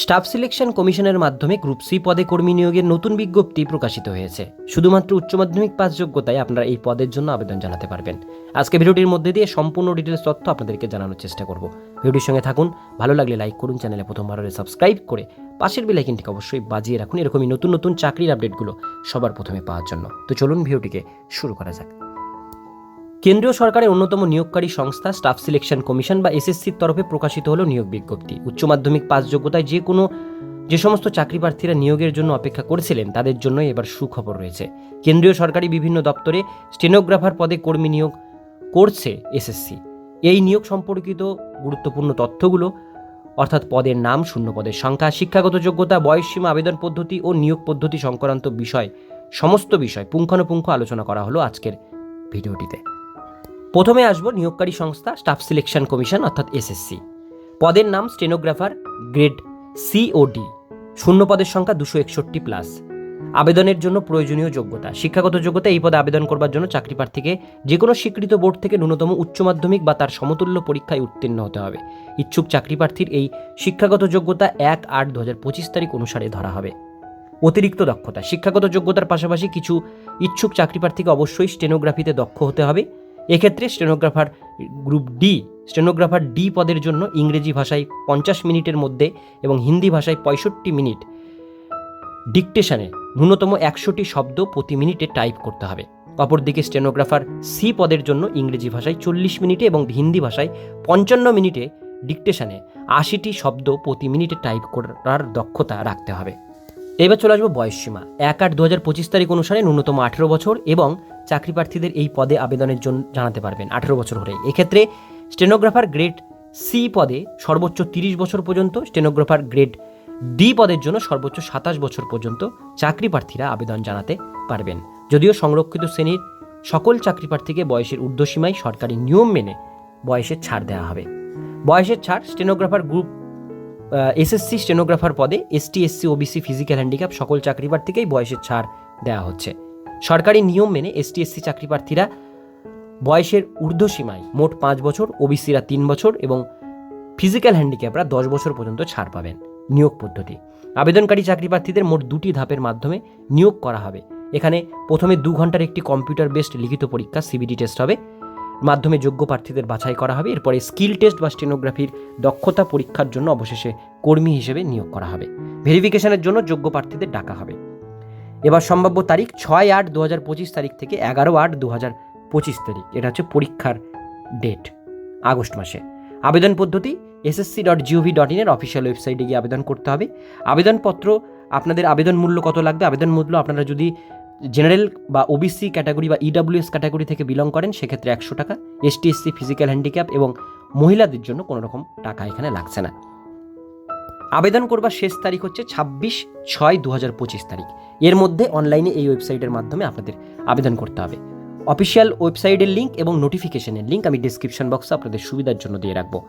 Staff selection কমিশনের মাধ্যমে group C পদে কর্মী নিয়োগের নতুন বিজ্ঞপ্তি প্রকাশিত হয়েছে। শুধুমাত্র উচ্চ মাধ্যমিক পাস যোগ্যতায় আপনারা এই পদের জন্য আবেদন জানাতে পারবেন। আজকে ভিডিওটির মধ্যে দিয়ে সম্পূর্ণ ডিটেলস তথ্য আপনাদেরকে জানানোর চেষ্টা করব। ভিডিওর সঙ্গে থাকুন, ভালো লাগলে লাইক করুন, চ্যানেলে প্রথমবার সাবস্ক্রাইব করে পাশের বেলাইকিনটিকে অবশ্যই বাজিয়ে রাখুন। এরকমই নতুন নতুন চাকরির আপডেটগুলো সবার প্রথমে পাওয়ার জন্য। তো চলুন ভিডিওটিকে শুরু করা যাক। কেন্দ্রীয় সরকারের অন্যতম নিয়োগকারী সংস্থা, স্টাফ সিলেকশন কমিশন বা এসএসসির তরফে প্রকাশিত হলো নিয়োগ বিজ্ঞপ্তি। উচ্চ মাধ্যমিক পাস যোগ্যতায় যে কোনো, যে সমস্ত চাকরি প্রার্থীরা নিয়োগের জন্য অপেক্ষা করেছিলেন, তাদের জন্য এবার সুখবর রয়েছে। কেন্দ্রীয় সরকারি বিভিন্ন দপ্তরে স্টেনোগ্রাফার পদে কর্মী নিয়োগ করছে এসএসসি। এই নিয়োগ সম্পর্কিত গুরুত্বপূর্ণ তথ্যগুলো, অর্থাৎ পদের নাম, শূন্য পদের সংখ্যা, শিক্ষাগত যোগ্যতা বয়সসীমা আবেদন পদ্ধতি ও নিয়োগ পদ্ধতি সংক্রান্ত বিষয়, সমস্ত বিষয় পুঙ্খানুপুঙ্খ আলোচনা করা হলো আজকের ভিডিওটিতে। প্রথমে আসব নিয়োগকারী সংস্থা স্টাফ সিলেকশন কমিশন, অর্থাৎ এসএসসি পদের নাম স্টেনোগ্রাফার, গ্রেড সি ও ডি শূন্য পদের সংখ্যা দুশো একষট্টি প্লাস। আবেদনের জন্য প্রয়োজনীয় যোগ্যতা। শিক্ষাগত যোগ্যতা, এই পদে আবেদন করবার জন্য চাকরি প্রার্থীকে যে কোনো স্বীকৃত বোর্ড থেকে ন্যূনতম উচ্চ মাধ্যমিক বা তার সমতুল্য পরীক্ষায় উত্তীর্ণ হতে হবে। ইচ্ছুক চাকরি প্রার্থীর এই শিক্ষাগত যোগ্যতা এক আট দু হাজার পঁচিশ তারিখ অনুসারে ধরা হবে। অতিরিক্ত দক্ষতা। শিক্ষাগত যোগ্যতার পাশাপাশি কিছু ইচ্ছুক চাকরি প্রার্থীকে অবশ্যই স্টেনোগ্রাফিতে দক্ষ হতে হবে। এক্ষেত্রে stenographer group D stenographer D পদের জন্য ইংরেজি ভাষায় পঞ্চাশ মিনিটের মধ্যে এবং হিন্দি ভাষায় পঁয়ষট্টি মিনিট। ডিকটেশনে ন্যূনতম একশোটি শব্দ প্রতি মিনিটে টাইপ করতে হবে। অপরদিকে স্টেনোগ্রাফার সি পদের জন্য ইংরেজি ভাষায় চল্লিশ মিনিটে এবং হিন্দি ভাষায় পঞ্চান্ন মিনিটে ডিকটেশনে আশিটি শব্দ প্রতি মিনিটে টাইপ করার দক্ষতা রাখতে হবে। এবার চলে আসব বয়সসীমা। এক আট দু হাজার পঁচিশ তারিখ অনুসারে ন্যূনতম আঠেরো বছর এবং চাকরি প্রার্থীদের এই পদে আবেদনের জন্য জানাতে পারবেন আঠেরো বছর হলে। এক্ষেত্রে স্টেনোগ্রাফার গ্রেড সি পদে সর্বোচ্চ তিরিশ বছর পর্যন্ত, স্টেনোগ্রাফার গ্রেড ডি পদের জন্য সর্বোচ্চ সাতাশ বছর পর্যন্ত চাকরি প্রার্থীরা আবেদন জানাতে পারবেন। যদিও সংরক্ষিত শ্রেণির সকল চাকরি প্রার্থীকে বয়সের ঊর্ধ্বসীমায় সরকারি নিয়ম মেনে বয়সের ছাড় দেওয়া হবে। বয়সের ছাড় স্টেনোগ্রাফার গ্রুপ এসএসসি স্টেনোগ্রাফার পদে ST SC OBC physical handicap সকল চাকরি প্রার্থীকেই বয়সের ছাড় দেওয়া হচ্ছে। সরকারি নিয়ম মেনে এসটি এসসি চাকরি প্রার্থীরা বয়সের ঊর্ধ্বসীমায় মোট পাঁচ বছর, ওবিসিরা তিন বছর এবং ফিজিক্যাল হ্যান্ডিক্যাপরা দশ বছর পর্যন্ত ছাড় পাবেন নিয়োগ পদ্ধতি। আবেদনকারী চাকরি প্রার্থীদের মোট দুটি ধাপের মাধ্যমে নিয়োগ করা হবে। এখানে প্রথমে দু ঘণ্টার একটি কম্পিউটার বেসড লিখিত পরীক্ষা সিবিটি টেস্ট হবে। মাধ্যমে যোগ্য প্রার্থীদের বাছাই করা হবে। এরপরে স্কিল টেস্ট বা স্টেনোগ্রাফির দক্ষতা পরীক্ষার জন্য অবশেষে কর্মী হিসেবে নিয়োগ করা হবে। ভেরিফিকেশনের জন্য যোগ্য প্রার্থীদের ডাকা হবে। এবার সম্ভাব্য তারিখ ছয় আট দু হাজার পঁচিশ তারিখ থেকে এগারো আট দু হাজার পঁচিশ তারিখ। এটা হচ্ছে পরীক্ষার ডেট আগস্ট মাসে। আবেদন পদ্ধতি SSC dot G O V dot ইনের অফিসিয়াল ওয়েবসাইটে গিয়ে আবেদন করতে হবে। আবেদনপত্র, আপনাদের আবেদন মূল্য কত লাগবে? আবেদন মূল্য আপনারা যদি জেনারেল বা ওবিসি ক্যাটাগরি বা ইডাব্লিউএস ক্যাটাগরি থেকে বিলং করেন, সেক্ষেত্রে একশো টাকা। এসটি এসসি ফিজিক্যাল হ্যান্ডিক্যাপ এবং মহিলাদের জন্য কোনো রকম টাকা এখানে লাগছে না। আবেদন করবার শেষ তারিখ হচ্ছে ছাব্বিশ ছয় দু হাজার পঁচিশ তারিখ। এর মধ্যে অনলাইনে এই ওয়েবসাইটের মাধ্যমে আপনাদের আবেদন করতে হবে। অফিসিয়াল ওয়েবসাইটের লিঙ্ক এবং নোটিফিকেশনের লিঙ্ক আমি ডিসক্রিপশন বক্সে আপনাদের সুবিধার জন্য দিয়ে রাখব।